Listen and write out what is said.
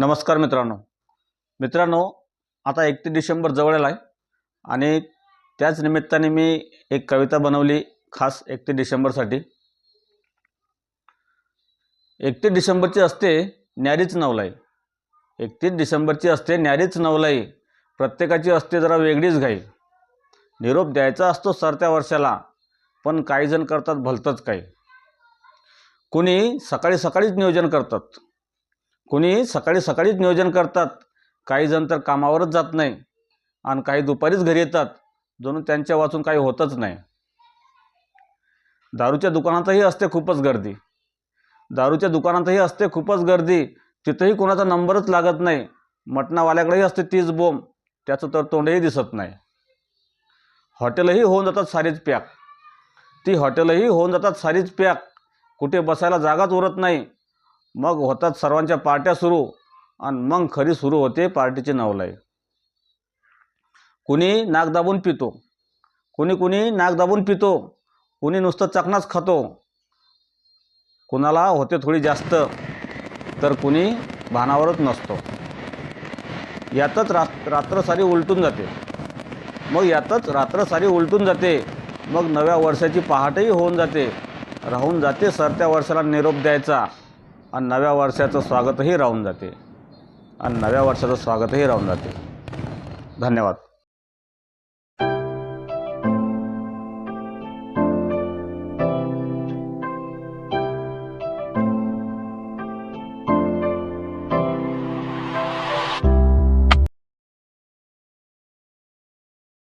नमस्कार मित्रांनो. मित्रांनो आता एकतीस डिसेंबर जवळ आला आहे आणि त्याच निमित्ताने मी एक कविता बनवली खास एकतीस डिसेंबरसाठी. एकतीस डिसेंबरची असते न्यारीच नवलाई. एकतीस डिसेंबरची असते न्यारीच नवलाई. प्रत्येकाची असते जरा वेगळीच घाई. निरोप द्यायचा असतो सरत्या वर्षाला पण काही जण करतात भलतंच काही. कुणी सकाळी सकाळीच नियोजन करतात. कोणी सकाळी सकाळीच नियोजन करतात. काही जण तर कामावरच जात नाही. आणि काही दुपारीच घरी येतात. जणू त्यांच्या वाचून काही होतच नाही. दारूच्या दुकानातही असते खूपच गर्दी. दारूच्या दुकानातही असते खूपच गर्दी. तिथंही कोणाचा नंबरच लागत नाही. मटणावाल्याकडेही असते तीच बोंब. त्याचं तर तोंडही दिसत नाही. हॉटेलही होऊन जातात सारीच पॅक ती हॉटेलही होऊन जातात सारीच पॅक कुठे बसायला जागाच उरत नाही. मग होतात सर्वांच्या पार्ट्या सुरू आणि मग खरी सुरू होते पार्टीची नवलाई कुणी नाक दाबून पितो कुणी कुणी नाक दाबून पितो कुणी नुसतं चकनाच खातो. कुणाला होते थोडी जास्त तर कुणी भानावरच नसतो. यातच रात रात्र सारी उलटून जाते. मग यातच रात्र सारी उलटून जाते. मग नव्या वर्षाची पहाटही होऊन जाते. राहून जाते सरत्या वर्षाला निरोप द्यायचा. आणि नव्या वर्षाचं स्वागतही राहून जाते. आणि नव्या वर्षाचं स्वागतही राहून जाते. धन्यवाद.